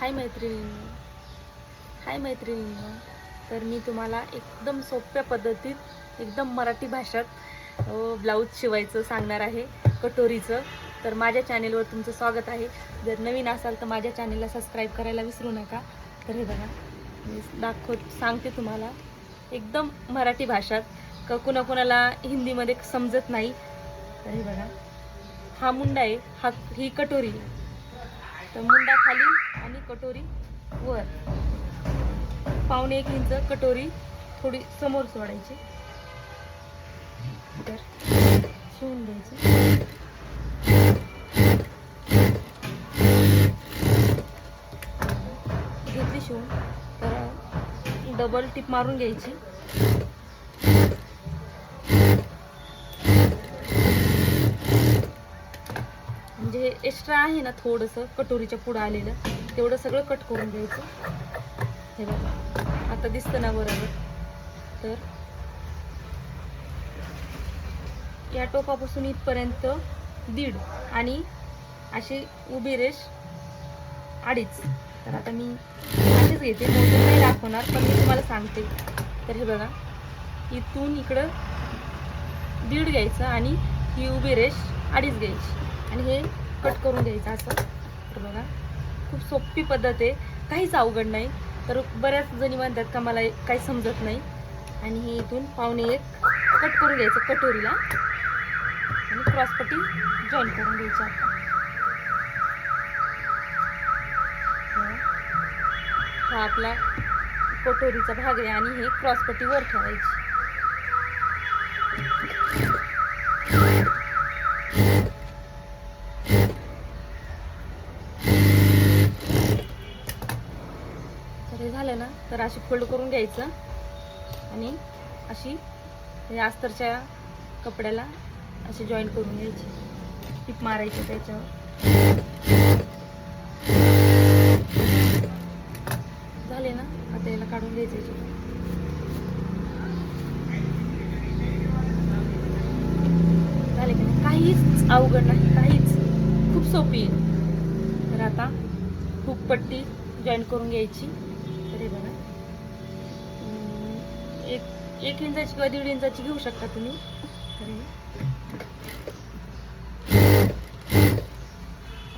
हाय मैत्रिणींनो. हाय मैत्रिणींनो. तर मी तुम्हाला एकदम सोप्या पद्धतीत एकदम मराठी भाषेत ब्लाऊज शिवायचं सांगणार आहे कटोरीचं. तर माझ्या चॅनेलवर तुमचं स्वागत आहे. जर नवीन असाल तर माझ्या चॅनेलला सबस्क्राईब करायला विसरू नका. तर हे बघा मी दाखवत सांगते तुम्हाला. एकदम मराठी भाषात क कुणाकुणाला हिंदीमध्ये समजत नाही. तर हे बघा हा मुंडा आहे हा ही कटोरी. तर मुंडा खाली आणि कटोरी वर. पावणे एक इंच कटोरी थोडी समोर सोडायची. तर शिवून द्यायची. घेतली शिवून. तर डबल टिप मारून घ्यायची. म्हणजे एक्स्ट्रा आहे ना थोडंसं कटोरीच्या पुढं आलेलं. तेवढं सगळं कट करून घ्यायचं. हे बघा. आता दिसतं ना बरोबर. तर या टोपापासून इथपर्यंत दीड आणि अशी उभी रेष अडीच. तर आता मी अशीच घेते. मोजून नाही दाखवणार पण मी तुम्हाला सांगते. तर हे बघा. इथून इकडं दीड घ्यायचं आणि ही उभी रेष अडीच घ्यायची. आणि हे कट करून घ्यायचं असं. तर बघा. खूप सोपी पद्धत आहे. काहीच अवघड नाही. तर बऱ्याच जणी म्हणतात का मला काही समजत नाही. आणि हे इथून पाहुणे एक कट करून घ्यायचं कटोरीला. आणि क्रॉसपट्टी जॉईन करून घ्यायची आता. हा आपला कटोरीचा भाग आहे आणि हे क्रॉसपट्टी वर ठेवायची तर हे झालं ना तर अशी फोल्ड करून घ्यायचं. आणि अशी हे अस्तरच्या कपड्याला अशी जॉईन करून घ्यायची. टीप मारायची त्याच्यावर. झाले ना? आता याला काढून घ्यायचं झाले की नाही? काहीच अवघड नाही काहीच. खूप सोपी आहे. तर आता हुकपट्टी जॉईन करून घ्यायची. एक एक इंचाची किंवा दीड इंचाची घेऊ शकता तुम्ही.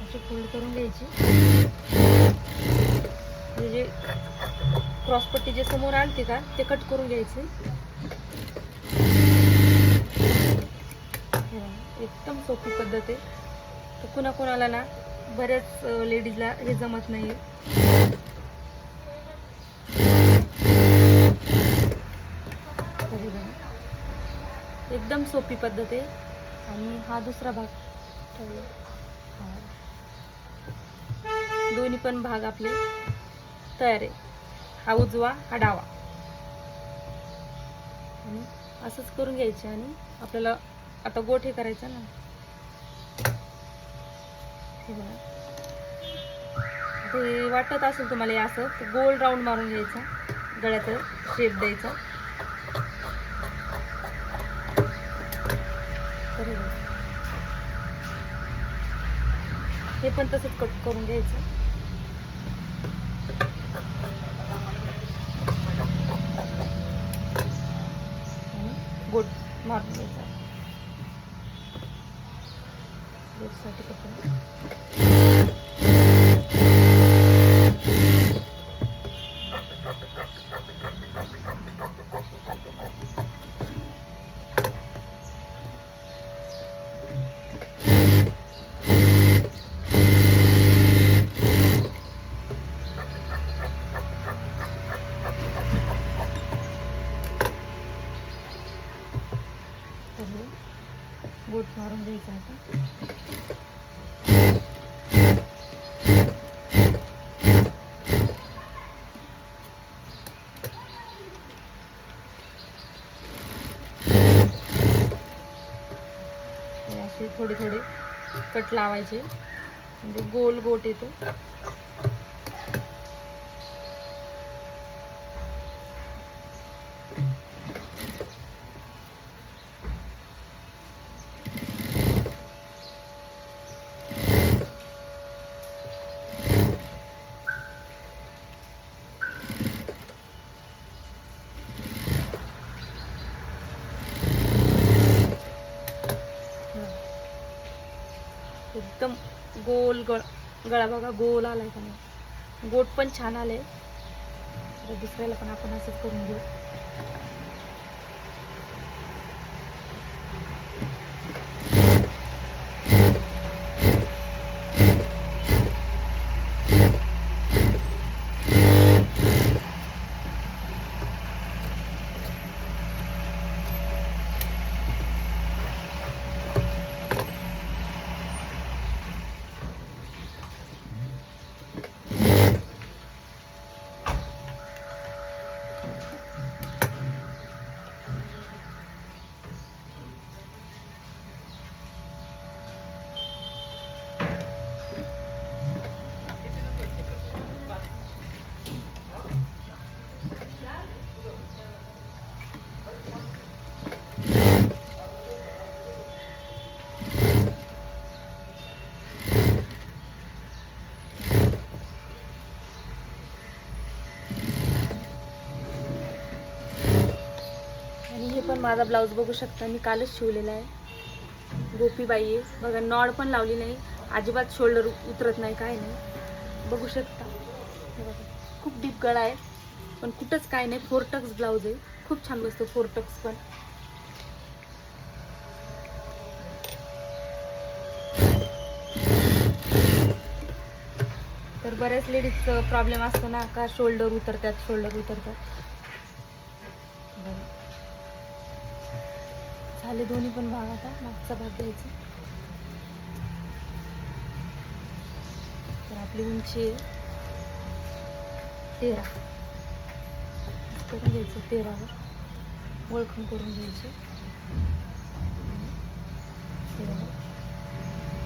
अशी फोल्ड करून घ्यायची. म्हणजे क्रॉसपट्टी जे समोर आणते का ते कट करून घ्यायचे. एकदम सोपी पद्धत आहे. तर कुणाकुणाला ना बऱ्याच लेडीजला हे जमत नाही एकदम सोपी पद्धत आहे. आणि हा दुसरा भाग ठेवला. दोन्ही पण भाग आपले तयार आहे. हा उजवा हा डावा. आणि असंच करून घ्यायचे आणि आपल्याला आता गोठे करायचा ना. हे बघा. आता वाटत असेल तुम्हाला हे असं गोल राऊंड मारून घ्यायचा. गळ्याचा शेप द्यायचा तर हे बघा. हे पण तसंच कट करून घ्यायचं. गोट मारून घ्यायचा. गोटसाठी कपडा तर हे गोट मारून द्यायचं आता हे असे थोडे थोडे कट लावायचे. म्हणजे गोल गोट येतो. एकदम गोल गळ गळा बघा गोल आलाय का नाही गोट पण छान आलं आहे दुसऱ्याला पण आपण असंच करून घेऊ. आणि हे पण माझा ब्लाऊज बघू शकता मी कालच शिवलेला आहे. गोपीबाई आहे. बघा नॉड पण लावली नाही. अजिबात शोल्डर उतरत नाही काय नाही. बघू शकता. हे बघा खूप डीप गळा आहे. पण कुठंच काय नाही. फोर टक्स ब्लाऊज आहे. खूप छान बसतो फोर टक्स पण. तर बऱ्याच लेडीजचं प्रॉब्लेम असतो ना का शोल्डर उतरतात शोल्डर उतरतात बघा. झाले दोन्ही पण भाग आता. मागचा भाग घ्यायचा. तर आपली उंची आहे तेरा. करून घ्यायचं तेरावर. ओळखून करून घ्यायचे.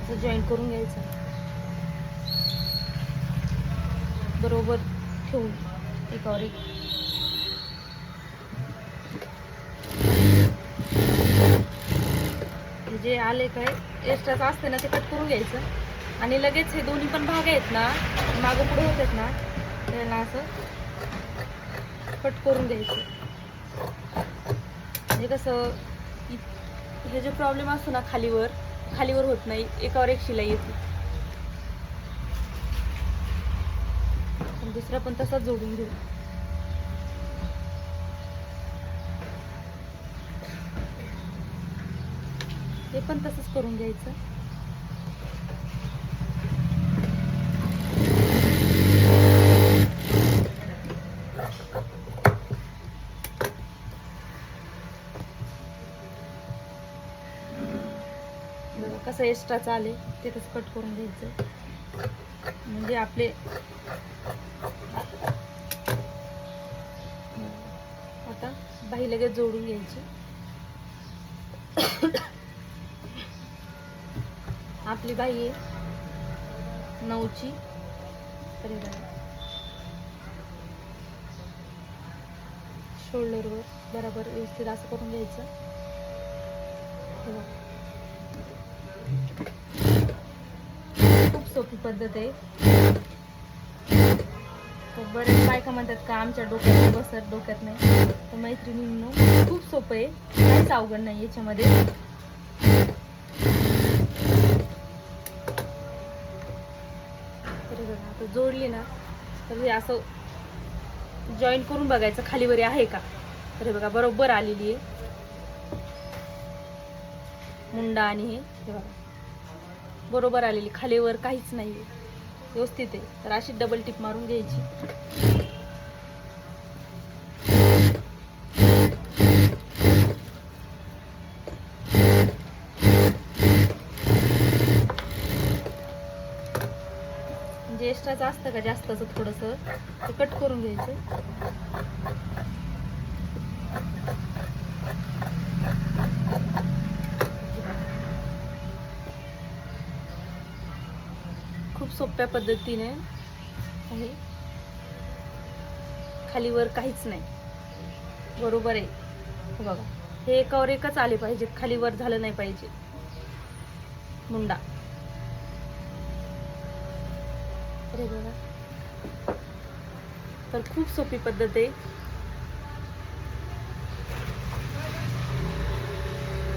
असं जॉईन करून घ्यायचं. बरोबर ठेवून. एकावर एक. जे आले काय एक्स्ट्राचं असते ना ते कट करून घ्यायचं. आणि लगेच हे दोन्ही पण भाग आहेत ना मागं पुढे होतात ना त्यांना असं कट करून द्यायचं म्हणजे कसं हे जे प्रॉब्लेम असतो ना खालीवर खालीवर होत नाही एकावर एक शिलाई येते. दुसरा पण तसाच जोडून घेऊ. हे पण तसंच करून घ्यायचं. कसं एक्स्ट्रा आले ते तसं कट करून घ्यायचं. म्हणजे आपले आता बाही लगेच जोडून घ्यायची. आपली बाई आहे. नऊची. तरी शोल्डरवर बरोबर व्यवस्थित असं करून घ्यायचं. खूप सोपी पद्धत आहे. तर बरेच बायका म्हणतात का आमच्या डोक्यात बसत डोक्यात नाही. तर मैत्रिणींनो खूप सोपं आहे. काहीच अवघड नाही याच्यामध्ये. तरी जोडली ना तर हे असं जॉईन करून बघायचं खालीवरी आहे का? तर हे बघा बरोबर आलेली आहे. मुंडा आणि हे हे बघा. बरोबर आलेली खालीवर काहीच नाही व्यवस्थित आहे. तर अशी डबल टिप मारून घ्यायची म्हणजे एक्स्ट्राचं असतं का जास्तचं थोडंसं? ते कट करून घ्यायचं. खूप सोप्या पद्धतीने आहे. खालीवर काहीच नाही. बरोबर आहे. बघा. हे एकावर एकच आले पाहिजेत. खालीवर झालं नाही पाहिजे. मुंडा. तर हे बघा तर खूप सोपी पद्धत आहे.